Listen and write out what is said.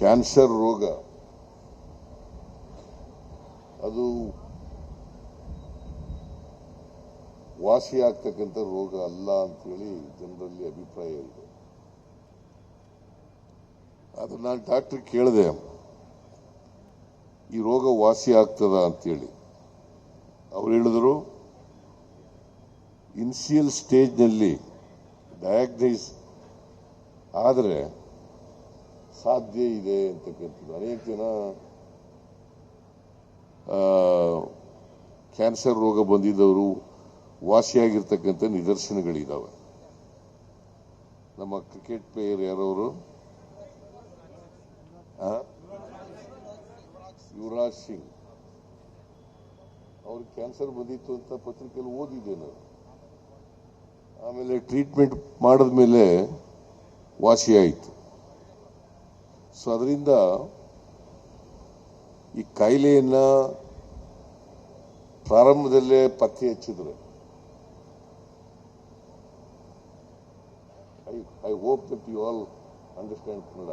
Cancer ರೋಗ. ಅದು ವಾಸಿ ಆಗ್ತಕ್ಕಂಥ ರೋಗ ಅಲ್ಲ ಅಂತೇಳಿ ಜನರಲ್ಲಿ ಅಭಿಪ್ರಾಯ ಇದೆ. ಅದು ನಾನು ಡಾಕ್ಟರ್ ಕೇಳಿದೆ. ಈ ರೋಗ ವಾಸಿ ಆಗ್ತದ ಅಂತೇಳಿ. ಅವ್ರು ಹೇಳಿದ್ರು, ಇನ್ಸಿಯಲ್ ಸ್ಟೇಜ್ನಲ್ಲಿ ಡಯಾಗ್ನೈಸ್ ಆದರೆ ಸಾಧ್ಯ ಇದೆ ಅಂತಕ್ಕಂಥದ್ದು ಅನೇಕ ಜನ ಕ್ಯಾನ್ಸರ್ ರೋಗ ಬಂದಿದ್ದವರು ವಾಸಿಯಾಗಿರ್ತಕ್ಕಂಥ ನಿದರ್ಶನಗಳಿದ್ದಾವೆ ನಮ್ಮ ಕ್ರಿಕೆಟ್ ಪ್ಲೇಯರ್ ಯಾರವರು? ಯುವರಾಜ್ ಸಿಂಗ್ ಅವ್ರಿಗೆ ಕ್ಯಾನ್ಸರ್ ಬಂದಿತ್ತು ಅಂತ ಪತ್ರಿಕೆಯಲ್ಲಿ ಓದಿದ್ದೆ ನಾನು ಆಮೇಲೆ ಟ್ರೀಟ್ಮೆಂಟ್ ಮಾಡಿದ್ಮೇಲೆ ವಾಸಿಯಾಯಿತು ಸೊ ಅದರಿಂದ ಈ ಕಾಯಿಲೆಯನ್ನ ಪ್ರಾರಂಭದಲ್ಲೇ ಪತ್ತೆ ಹಚ್ಚಿದ್ರೆ. I I hope that you all understand Kannada